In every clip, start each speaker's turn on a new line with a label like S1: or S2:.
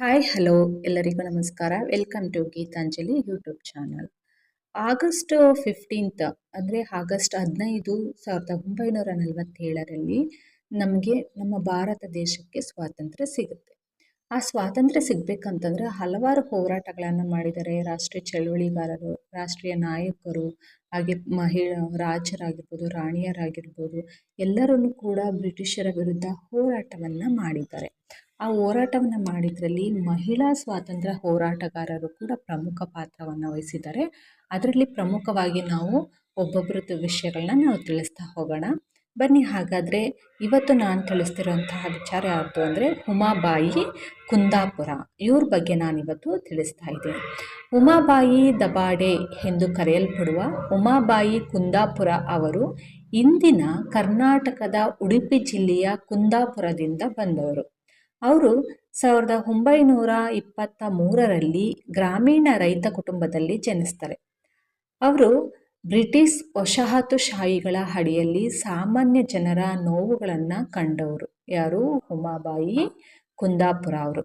S1: Hi, hello ಎಲ್ಲರಿಗೂ ನಮಸ್ಕಾರ. Welcome to Geetanjali YouTube channel. August fifteenth ಅಂದರೆ ಆಗಸ್ಟ್ ಹದಿನೈದು ಸಾವಿರದ ಒಂಬೈನೂರ ನಲವತ್ತೇಳರಲ್ಲಿ ನಮಗೆ ನಮ್ಮ ಭಾರತ ದೇಶಕ್ಕೆ ಸ್ವಾತಂತ್ರ್ಯ ಸಿಗುತ್ತೆ. ಆ ಸ್ವಾತಂತ್ರ್ಯ ಸಿಗಬೇಕಂತಂದ್ರೆ ಹಲವಾರು ಹೋರಾಟಗಳನ್ನು ಮಾಡಿದ್ದಾರೆ ರಾಷ್ಟ್ರೀಯ ಚಳುವಳಿಗಾರರು, ರಾಷ್ಟ್ರೀಯ ನಾಯಕರು, ಹಾಗೆ ಮಹಿಳಾ, ರಾಜರಾಗಿರ್ಬೋದು, ರಾಣಿಯರಾಗಿರ್ಬೋದು ಎಲ್ಲರನ್ನು ಕೂಡ ಬ್ರಿಟಿಷರ ವಿರುದ್ಧ ಹೋರಾಟವನ್ನು ಮಾಡಿದ್ದಾರೆ. ಆ ಹೋರಾಟವನ್ನು ಮಾಡಿದ್ರಲ್ಲಿ ಮಹಿಳಾ ಸ್ವಾತಂತ್ರ್ಯ ಹೋರಾಟಗಾರರು ಕೂಡ ಪ್ರಮುಖ ಪಾತ್ರವನ್ನು ವಹಿಸಿದ್ದಾರೆ. ಅದರಲ್ಲಿ ಪ್ರಮುಖವಾಗಿ ನಾವು ಒಬ್ಬೊಬ್ಬರದ್ದು ವಿಷಯಗಳನ್ನ ನಾವು ತಿಳಿಸ್ತಾ ಹೋಗೋಣ. ಬನ್ನಿ, ಹಾಗಾದರೆ ಇವತ್ತು ನಾನು ತಿಳಿಸ್ತಿರುವಂತಹ ವಿಚಾರ ಯಾವುದು ಅಂದರೆ ಉಮಾಬಾಯಿ ಕುಂದಾಪುರ. ಇವ್ರ ಬಗ್ಗೆ ನಾನಿವತ್ತು ತಿಳಿಸ್ತಾ ಇದ್ದೀನಿ. ಉಮಾಬಾಯಿ ದಬಾಡೆ ಎಂದು ಕರೆಯಲ್ಪಡುವ ಉಮಾಬಾಯಿ ಕುಂದಾಪುರ ಅವರು ಇಂದಿನ ಕರ್ನಾಟಕದ ಉಡುಪಿ ಜಿಲ್ಲೆಯ ಕುಂದಾಪುರದಿಂದ ಬಂದವರು. ಅವರು ಸಾವಿರದ ಒಂಬೈನೂರ ಇಪ್ಪತ್ತ ಮೂರರಲ್ಲಿ ಗ್ರಾಮೀಣ ರೈತ ಕುಟುಂಬದಲ್ಲಿ ಜನಿಸ್ತಾರೆ ಅವರು ಬ್ರಿಟಿಷ್ ವಸಾಹತುಶಾಹಿಗಳ ಅಡಿಯಲ್ಲಿ ಸಾಮಾನ್ಯ ಜನರ ನೋವುಗಳನ್ನು ಕಂಡವರು. ಯಾರು? ಉಮಾಬಾಯಿ ಕುಂದಾಪುರ ಅವರು.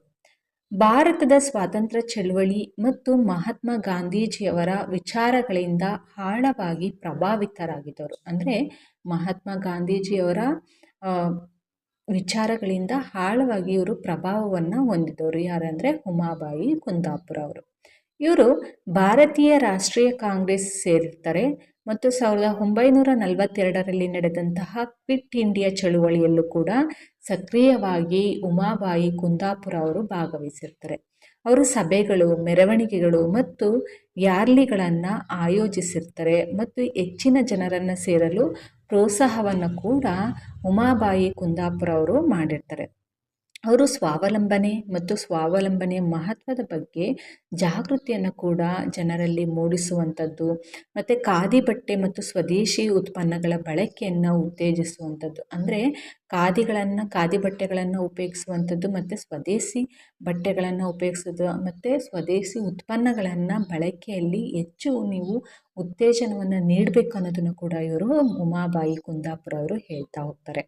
S1: ಭಾರತದ ಸ್ವಾತಂತ್ರ್ಯ ಚಳುವಳಿ ಮತ್ತು ಮಹಾತ್ಮ ಗಾಂಧೀಜಿಯವರ ವಿಚಾರಗಳಿಂದ ಆಳವಾಗಿ ಪ್ರಭಾವಿತರಾಗಿದ್ದವರು. ಅಂದರೆ ಮಹಾತ್ಮ ಗಾಂಧೀಜಿಯವರ ವಿಚಾರಗಳಿಂದ ಆಳವಾಗಿ ಇವರು ಪ್ರಭಾವವನ್ನು ಹೊಂದಿದವರು. ಯಾರಂದರೆ ಉಮಾಬಾಯಿ, ಕುಂದಾಪುರ ಅವರು. ಇವರು ಭಾರತೀಯ ರಾಷ್ಟ್ರೀಯ ಕಾಂಗ್ರೆಸ್ ಸೇರಿರ್ತಾರೆ. ಮತ್ತು ಸಾವಿರದ ಒಂಬೈನೂರ ನಲವತ್ತೆರಡರಲ್ಲಿ ನಡೆದಂತಹ ಕ್ವಿಟ್ ಇಂಡಿಯಾ ಚಳುವಳಿಯಲ್ಲೂ ಕೂಡ ಸಕ್ರಿಯವಾಗಿ ಉಮಾಬಾಯಿ, ಕುಂದಾಪುರ ಅವರು ಭಾಗವಹಿಸಿರ್ತಾರೆ. ಅವರು ಸಭೆಗಳು, ಮೆರವಣಿಗೆಗಳು ಮತ್ತು ರ್ಯಾಲಿಗಳನ್ನು ಆಯೋಜಿಸಿರ್ತಾರೆ. ಮತ್ತು ಹೆಚ್ಚಿನ ಜನರನ್ನು ಸೇರಲು ಪ್ರೋತ್ಸಾಹವನ್ನು ಕೂಡ ಉಮಾಬಾಯಿ ಕುಂದಾಪುರ ಅವರು ಮಾಡಿರ್ತಾರೆ. ಅವರು ಸ್ವಾವಲಂಬನೆ ಮತ್ತು ಸ್ವಾವಲಂಬನೆಯ ಮಹತ್ವದ ಬಗ್ಗೆ ಜಾಗೃತಿಯನ್ನು ಕೂಡ ಜನರಲ್ಲಿ ಮೂಡಿಸುವಂಥದ್ದು ಮತ್ತು ಖಾದಿ ಬಟ್ಟೆ ಮತ್ತು ಸ್ವದೇಶಿ ಉತ್ಪನ್ನಗಳ ಬಳಕೆಯನ್ನು ಉತ್ತೇಜಿಸುವಂಥದ್ದು. ಅಂದರೆ ಖಾದಿಗಳನ್ನು, ಖಾದಿ ಬಟ್ಟೆಗಳನ್ನು ಉಪಯೋಗಿಸುವಂಥದ್ದು ಮತ್ತು ಸ್ವದೇಶಿ ಬಟ್ಟೆಗಳನ್ನು ಉಪಯೋಗಿಸೋದು ಮತ್ತು ಸ್ವದೇಶಿ ಉತ್ಪನ್ನಗಳನ್ನು ಬಳಕೆಯಲ್ಲಿ ಹೆಚ್ಚು ನೀವು ಉತ್ತೇಜನವನ್ನು ನೀಡಬೇಕು ಅನ್ನೋದನ್ನು ಕೂಡ ಇವರು ಉಮಾಬಾಯಿ ಕುಂದಾಪುರ ಅವರು ಹೇಳ್ತಾ ಹೋಗ್ತಾರೆ.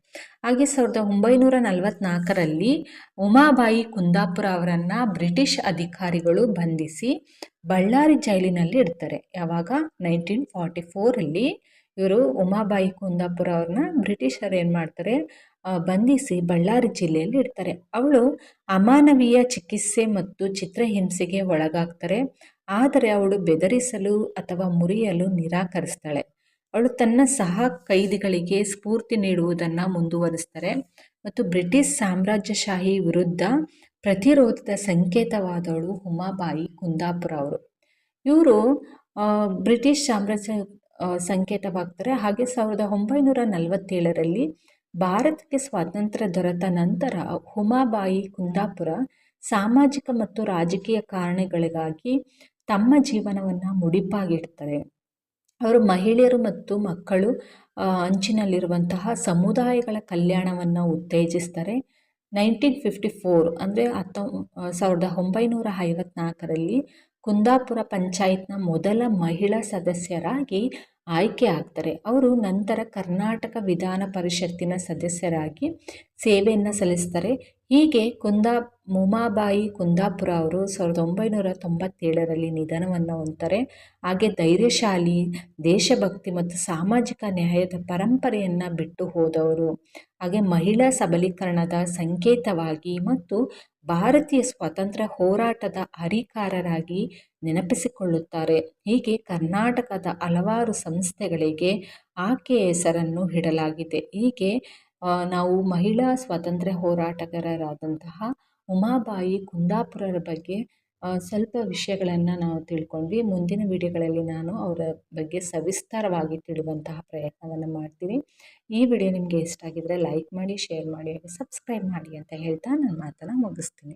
S1: ಹಾಗೆ ಸಾವಿರದ ಒಂಬೈನೂರ ನಲವತ್ತ್ನಾಲ್ಕರಲ್ಲಿ ಉಮಾಬಾಯಿ ಕುಂದಾಪುರ ಅವರನ್ನು ಬ್ರಿಟಿಷ್ ಅಧಿಕಾರಿಗಳು ಬಂಧಿಸಿ ಬಳ್ಳಾರಿ ಜೈಲಿನಲ್ಲಿ ಇಡ್ತಾರೆ. ಯಾವಾಗ? ನೈನ್ಟೀನ್ ಫಾರ್ಟಿ ಫೋರಲ್ಲಿ ಇವರು ಉಮಾಬಾಯಿ ಕುಂದಾಪುರ ಅವ್ರನ್ನ ಬ್ರಿಟಿಷರು ಏನು ಮಾಡ್ತಾರೆ? ಬಂಧಿಸಿ ಬಳ್ಳಾರಿ ಜಿಲ್ಲೆಯಲ್ಲಿ ಇಡ್ತಾರೆ. ಅವಳು ಅಮಾನವೀಯ ಚಿಕಿತ್ಸೆ ಮತ್ತು ಚಿತ್ರಹಿಂಸೆಗೆ ಒಳಗಾಗ್ತಾರೆ. ಆದರೆ ಅವಳು ಬೆದರಿಸಲು ಅಥವಾ ಮುರಿಯಲು ನಿರಾಕರಿಸ್ತಾಳೆ. ಅವಳು ತನ್ನ ಸಹ ಕೈದಿಗಳಿಗೆ ಸ್ಫೂರ್ತಿ ನೀಡುವುದನ್ನು ಮುಂದುವರಿಸ್ತಾರೆ. ಮತ್ತು ಬ್ರಿಟಿಷ್ ಸಾಮ್ರಾಜ್ಯಶಾಹಿ ವಿರುದ್ಧ ಪ್ರತಿರೋಧದ ಸಂಕೇತವಾದವಳು ಉಮಾಬಾಯಿ ಕುಂದಾಪುರ ಅವರು ಇವರು ಬ್ರಿಟಿಷ್ ಸಾಮ್ರಾಜ್ಯ ಸಂಕೇತವಾಗ್ತಾರೆ. ಹಾಗೆ ಸಾವಿರದ ಒಂಬೈನೂರ ನಲವತ್ತೇಳರಲ್ಲಿ ಭಾರತಕ್ಕೆ ಸ್ವಾತಂತ್ರ್ಯ ದೊರೆತ ನಂತರ ಹುಮಾಬಾಯಿ ಕುಂದಾಪುರ ಸಾಮಾಜಿಕ ಮತ್ತು ರಾಜಕೀಯ ಕಾರಣಗಳಿಗಾಗಿ ತಮ್ಮ ಜೀವನವನ್ನು ಮುಡಿಪಾಗಿಡ್ತಾರೆ. ಅವರು ಮಹಿಳೆಯರು ಮತ್ತು ಮಕ್ಕಳು ಅಂಚಿನಲ್ಲಿರುವಂತಹ ಸಮುದಾಯಗಳ ಕಲ್ಯಾಣವನ್ನು ಉತ್ತೇಜಿಸ್ತಾರೆ. ನೈನ್ಟೀನ್ ಫಿಫ್ಟಿ ಫೋರ್ ಅಂದರೆ ಹತ್ತೊ ಸಾವಿರದ ಒಂಬೈನೂರ ಐವತ್ನಾಲ್ಕರಲ್ಲಿ ಕುಂದಾಪುರ ಪಂಚಾಯತ್ನ ಮೊದಲ ಮಹಿಳಾ ಸದಸ್ಯರಾಗಿ ಆಯ್ಕೆ ಆಗ್ತಾರೆ. ಅವರು ನಂತರ ಕರ್ನಾಟಕ ವಿಧಾನ ಪರಿಷತ್ತಿನ ಸದಸ್ಯರಾಗಿ ಸೇವೆಯನ್ನು ಸಲ್ಲಿಸ್ತಾರೆ. ಹೀಗೆ ಕುಂದಾ ಮುಮಾಬಾಯಿ ಕುಂದಾಪುರ ಅವರು ಸಾವಿರದ ಒಂಬೈನೂರ ತೊಂಬತ್ತೇಳರಲ್ಲಿ ನಿಧನವನ್ನು ಹೊಂದ್ತಾರೆ. ಹಾಗೆ ಧೈರ್ಯಶಾಲಿ, ದೇಶಭಕ್ತಿ ಮತ್ತು ಸಾಮಾಜಿಕ ನ್ಯಾಯದ ಪರಂಪರೆಯನ್ನು ಬಿಟ್ಟು ಹೋದವರು. ಹಾಗೆ ಮಹಿಳಾ ಸಬಲೀಕರಣದ ಸಂಕೇತವಾಗಿ ಮತ್ತು ಭಾರತೀಯ ಸ್ವಾತಂತ್ರ್ಯ ಹೋರಾಟದ ಹರಿಕಾರರಾಗಿ ನೆನಪಿಸಿಕೊಳ್ಳುತ್ತಾರೆ. ಹೀಗೆ ಕರ್ನಾಟಕದ ಹಲವಾರು ಸಂಸ್ಥೆಗಳಿಗೆ ಆಕೆಯ ಹೆಸರನ್ನು ಇಡಲಾಗಿದೆ. ಹೀಗೆ ನಾವು ಮಹಿಳಾ ಸ್ವಾತಂತ್ರ್ಯ ಹೋರಾಟಗಾರರಾದಂತಹ ಉಮಾಬಾಯಿ ಕುಂದಾಪುರರ ಬಗ್ಗೆ ಸ್ವಲ್ಪ ವಿಷಯಗಳನ್ನು ನಾವು ತಿಳ್ಕೊಂಡ್ವಿ. ಮುಂದಿನ ವಿಡಿಯೋಗಳಲ್ಲಿ ನಾನು ಅವರ ಬಗ್ಗೆ ಸವಿಸ್ತಾರವಾಗಿ ತಿಳಿಯುವಂತಹ ಪ್ರಯತ್ನವನ್ನು ಮಾಡ್ತೀನಿ. ಈ ವಿಡಿಯೋ ನಿಮಗೆ ಇಷ್ಟ ಆಗಿದ್ದರೆ ಲೈಕ್ ಮಾಡಿ, ಶೇರ್ ಮಾಡಿ ಸಬ್ಸ್ಕ್ರೈಬ್ ಮಾಡಿ ಅಂತ ಹೇಳ್ತಾ ನನ್ನ ಮಾತನ್ನು ಮುಗಿಸ್ತೀನಿ.